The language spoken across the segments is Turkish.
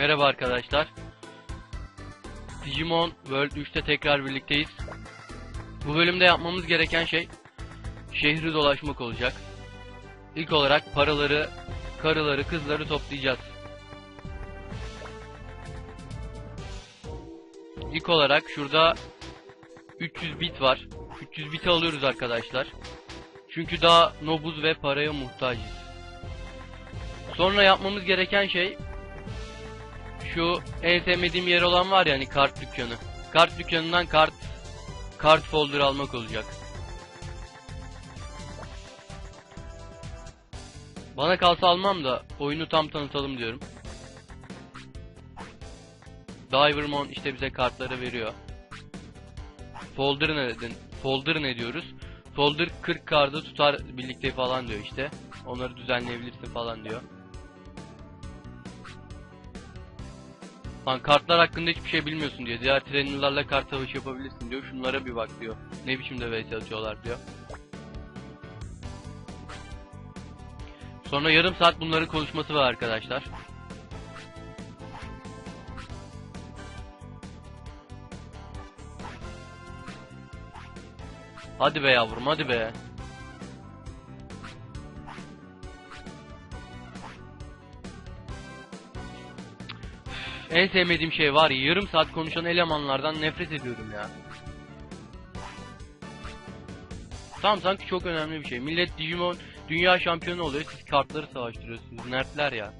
Merhaba arkadaşlar. Digimon World 3'te tekrar birlikteyiz. Bu bölümde yapmamız gereken şey şehri dolaşmak olacak. İlk olarak paraları, karıları, kızları toplayacağız. İlk olarak şurada 300 bit var. 300 biti alıyoruz arkadaşlar. Çünkü daha nobuz ve paraya muhtacız. Sonra yapmamız gereken şey şu en sevmediğim yer olan var ya hani kart dükkanı. Kart dükkanından kart kart folder almak olacak. Bana kalsa almam da oyunu tam tanıtalım diyorum. Divermon işte bize kartları veriyor. Folder ne dedin? Folder ne diyoruz? Folder 40 kartı tutar birlikte falan diyor işte. Onları düzenleyebilirsin falan diyor. Lan kartlar hakkında hiçbir şey bilmiyorsun diyor. Diğer trainerlarla kart savaşı yapabilirsin diyor. Şunlara bir bak diyor. Ne biçimde vs atıyorlar diyor. Sonra yarım saat bunların konuşması var arkadaşlar. Hadi be yavrum hadi be. En sevmediğim şey var ya yarım saat konuşan elemanlardan nefret ediyorum ya. Tamam sanki çok önemli bir şey. Millet Digimon dünya şampiyonu oluyor siz kartları savaştırıyorsunuz. Nerfler ya.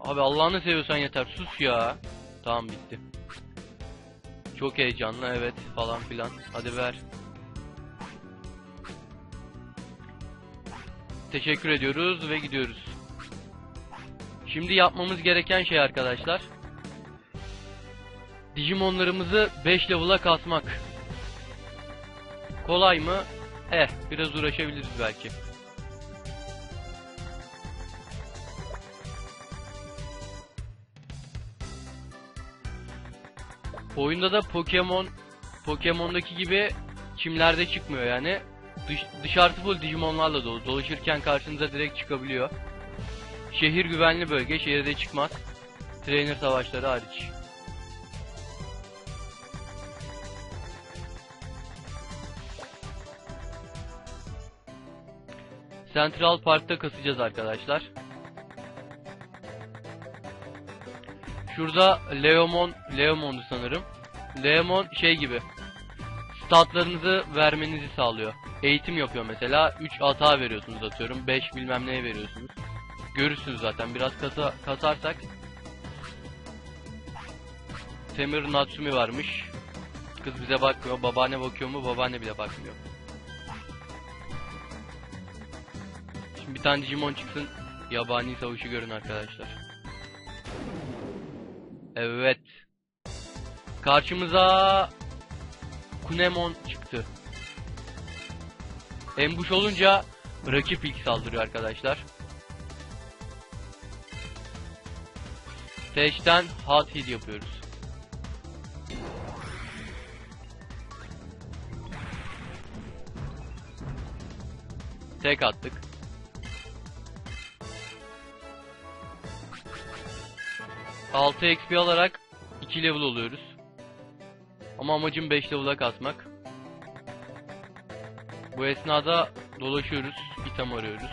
Abi Allah'ını seviyorsan yeter sus ya. Tamam bitti. Çok heyecanlı evet falan filan. Hadi ver. Teşekkür ediyoruz ve gidiyoruz. Şimdi yapmamız gereken şey arkadaşlar. Digimonlarımızı 5 level'a kasmak. Kolay mı? Eh, biraz uğraşabiliriz belki. Oyunda da Pokemon Pokemon'daki gibi çimlerde çıkmıyor yani. Dış, dışarısı full Digimonlarla dolu. Dolaşırken karşınıza direkt çıkabiliyor. Şehir güvenli bölge, şehirde çıkmaz. Trainer savaşları hariç. Central Park'ta kasacağız arkadaşlar. Şurada Leomon, Leomon'du sanırım. Leomon şey gibi. Statlarınızı vermenizi sağlıyor. Eğitim yapıyor mesela. 3 hata veriyorsunuz atıyorum. 5 bilmem neye veriyorsunuz. Görürsünüz zaten. Biraz kasa, kasarsak. Temir Natsumi varmış. Kız bize bakmıyor. Babaanne bakıyor mu? Babaanne bile bakmıyor. Şimdi bir tane Digimon çıksın. Yabani savaşı görün arkadaşlar. Evet. Karşımıza Kunemon çıktı. Embush olunca rakip ilk saldırıyor arkadaşlar. Stage'den hot hit yapıyoruz. Tek attık. Altı XP alarak 2 level oluyoruz. Ama amacım 5 level'a kasmak. Bu esnada dolaşıyoruz, item arıyoruz.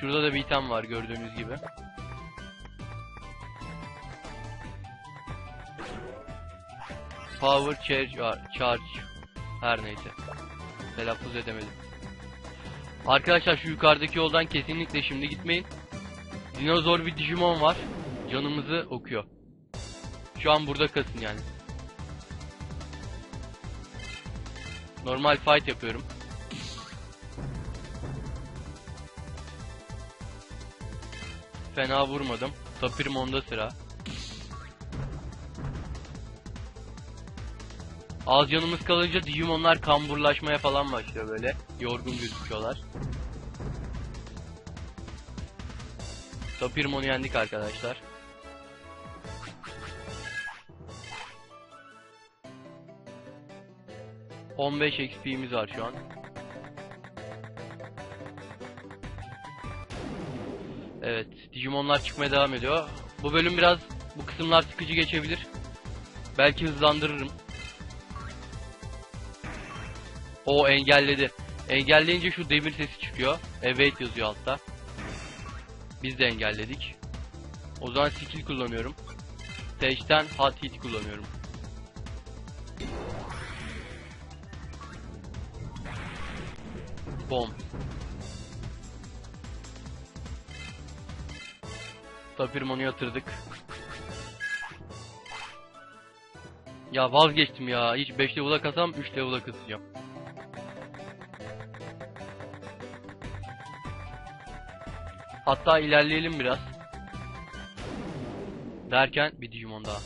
Şurada da bir item var gördüğünüz gibi. Power charge charge. Her neyse. Telaffuz edemedim. Arkadaşlar şu yukarıdaki yoldan kesinlikle şimdi gitmeyin. Dinozor bir Digimon var. Canımızı okuyor. Şu an burada kasın yani. Normal fight yapıyorum. Fena vurmadım. Tapirmon'da sıra. Az canımız kalınca Digimonlar kamburlaşmaya falan başlıyor böyle. Yorgun gözüküyorlar. Tapirmon'u yendik arkadaşlar. ...15 XP'miz var şu an. Evet, Digimonlar çıkmaya devam ediyor. Bu bölüm biraz, bu kısımlar sıkıcı geçebilir. Belki hızlandırırım. O engelledi. Engelleyince şu demir sesi çıkıyor. Evet yazıyor altta. Biz de engelledik. O zaman skill kullanıyorum. Stage'den hot hit kullanıyorum. Bom. Tapirmon'u yatırdık. Ya vazgeçtim ya. Hiç 5 level'a kasam 3 level'a kasacağım. Hatta ilerleyelim biraz. Derken bir Digimon daha.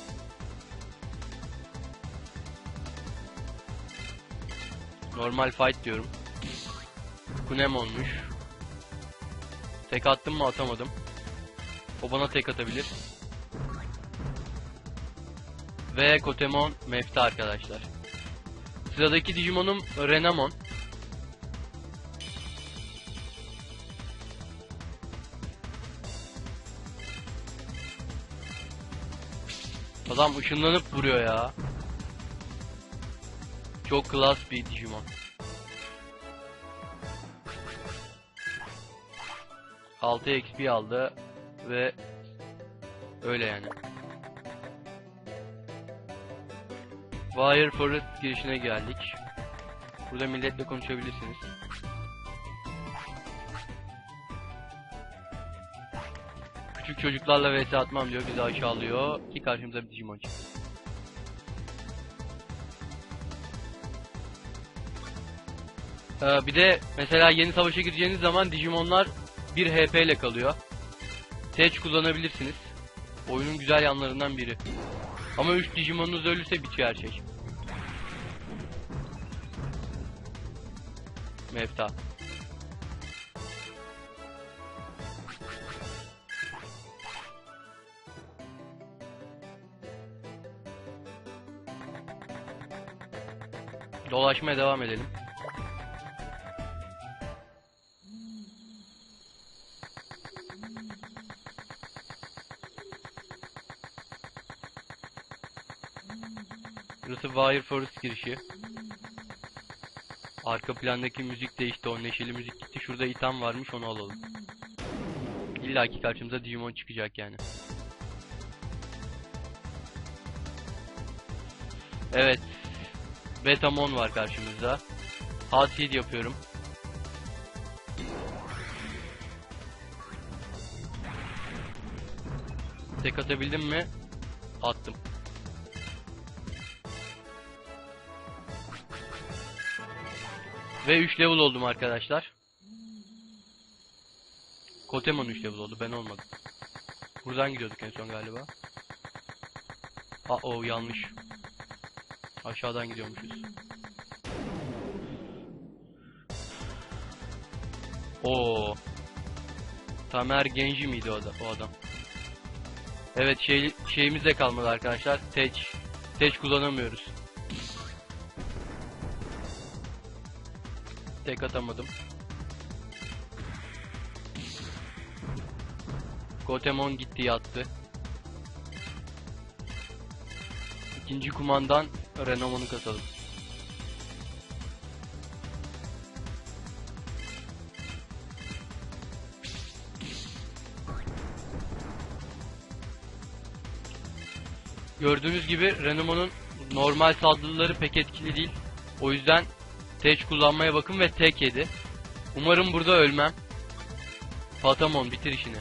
Normal fight diyorum. Kunemon'muş. Tek attım mı atamadım. O bana tek atabilir. Ve Kotemon Mefta arkadaşlar. Sıradaki Digimon'um Renamon. Adam ışınlanıp vuruyor ya. Çok klas bir Digimon. Altı XP aldı ve öyle yani. Wire Forest girişine geldik. Burada milletle konuşabilirsiniz. Küçük çocuklarla vs atmam diyor, bizi aşağılıyor. Ki karşımıza bir Digimon çıktı. Ee, bir de mesela yeni savaşa gireceğiniz zaman Digimonlar 1 HP ile kalıyor. Tech kullanabilirsiniz. Oyunun güzel yanlarından biri. Ama 3 Digimon'unuz ölürse bitiyor her şey. Mefta. Dolaşmaya devam edelim. Burası Wire Forest girişi. Arka plandaki müzik değişti. O neşeli müzik gitti. Şurada item varmış onu alalım. İlla ki karşımıza Digimon çıkacak yani. Evet. Betamon var karşımızda. Seed yapıyorum. Tek atabildim mi? Attım. Ve 3 level oldum arkadaşlar. Kotemon 3 level oldu ben olmadım. Buradan gidiyorduk en son galiba. Aa o yanlış. Aşağıdan gidiyormuşuz. Oo. Tamer Genji miydi o, da, o adam? Evet şey şeyimiz de kalmadı arkadaşlar. Tech. Tech kullanamıyoruz. Tek atamadım. Gotemon gitti yattı. İkinci kumandan Renomon'u kasalım. Gördüğünüz gibi Renomon'un normal saldırıları pek etkili değil. O yüzden Tech kullanmaya bakın ve tek yedi. Umarım burada ölmem. Patamon bitir işini.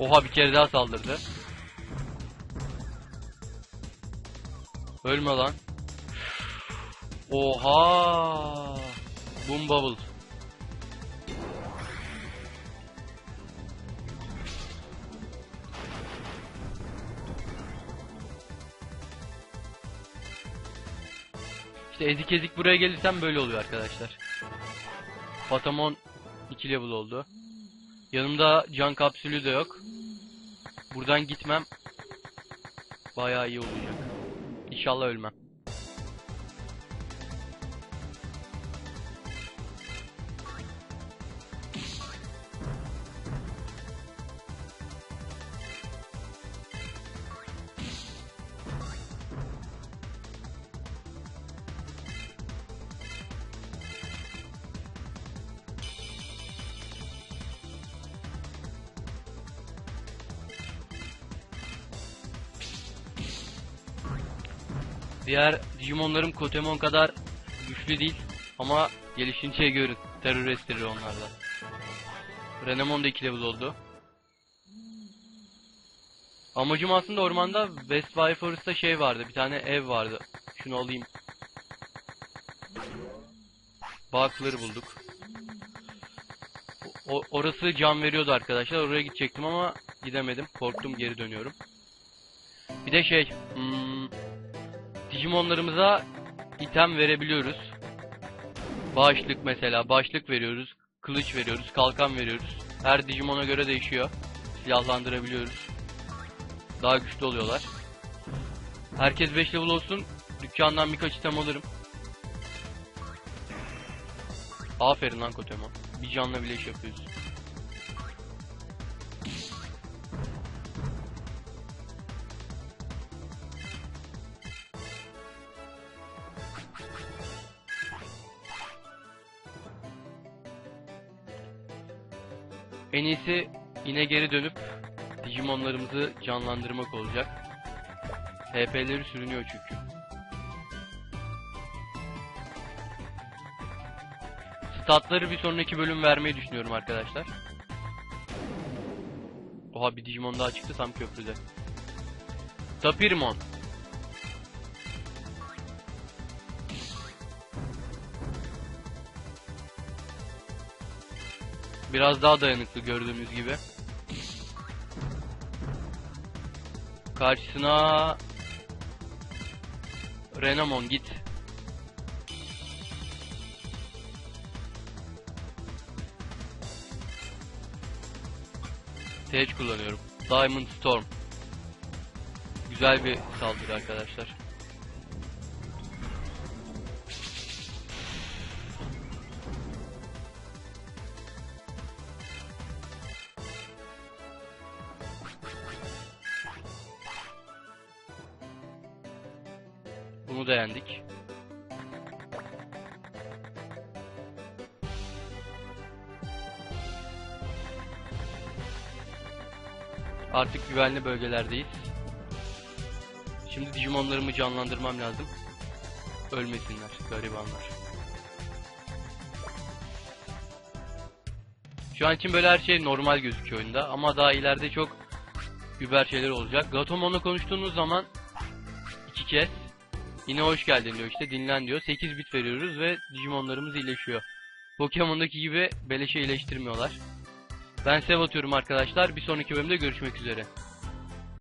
Oha bir kere daha saldırdı. Ölme lan. Oha! Boom Bubble. İşte ezik ezik buraya gelirsem böyle oluyor arkadaşlar. Patamon 2 level oldu. Yanımda can kapsülü de yok. Buradan gitmem bayağı iyi olacak. İnşallah ölmem. Diğer Digimonlarım Kotemon kadar güçlü değil ama gelişince görün. Terör estirir onlarda. Renamon da 2 level oldu. Amacım aslında ormanda West Forest'ta şey vardı. Bir tane ev vardı. Şunu alayım. Bakları bulduk. O, orası can veriyordu arkadaşlar. Oraya gidecektim ama gidemedim. Korktum geri dönüyorum. Bir de şey, hmm, Digimonlarımıza item verebiliyoruz. Başlık mesela, başlık veriyoruz. Kılıç veriyoruz, kalkan veriyoruz. Her Digimon'a göre değişiyor. Silahlandırabiliyoruz. Daha güçlü oluyorlar. Herkes 5 level olsun. Dükkandan birkaç item alırım. Aferin lan Kotemon. Bir canla bile iş yapıyorsun. En iyisi yine geri dönüp Digimonlarımızı canlandırmak olacak. HP'leri sürünüyor çünkü. Statları bir sonraki bölüm vermeyi düşünüyorum arkadaşlar. Oha bir Digimon daha çıktı tam köprüde. Tapirmon. Biraz daha dayanıklı gördüğünüz gibi. Karşısına Renamon git. Sage kullanıyorum. Diamond Storm. Güzel bir saldırı arkadaşlar. Bunu da yendik. Artık güvenli bölgelerdeyiz. Şimdi Digimonlarımı canlandırmam lazım. Ölmesinler garibanlar. Şu an için böyle her şey normal gözüküyor oyunda ama daha ileride çok über şeyler olacak. Gatomon'la konuştuğunuz zaman iki kez yine hoş geldin diyor işte dinlen diyor. 8 bit veriyoruz ve Digimonlarımız iyileşiyor. Pokemon'daki gibi beleşe iyileştirmiyorlar. Ben sev atıyorum arkadaşlar. Bir sonraki bölümde görüşmek üzere.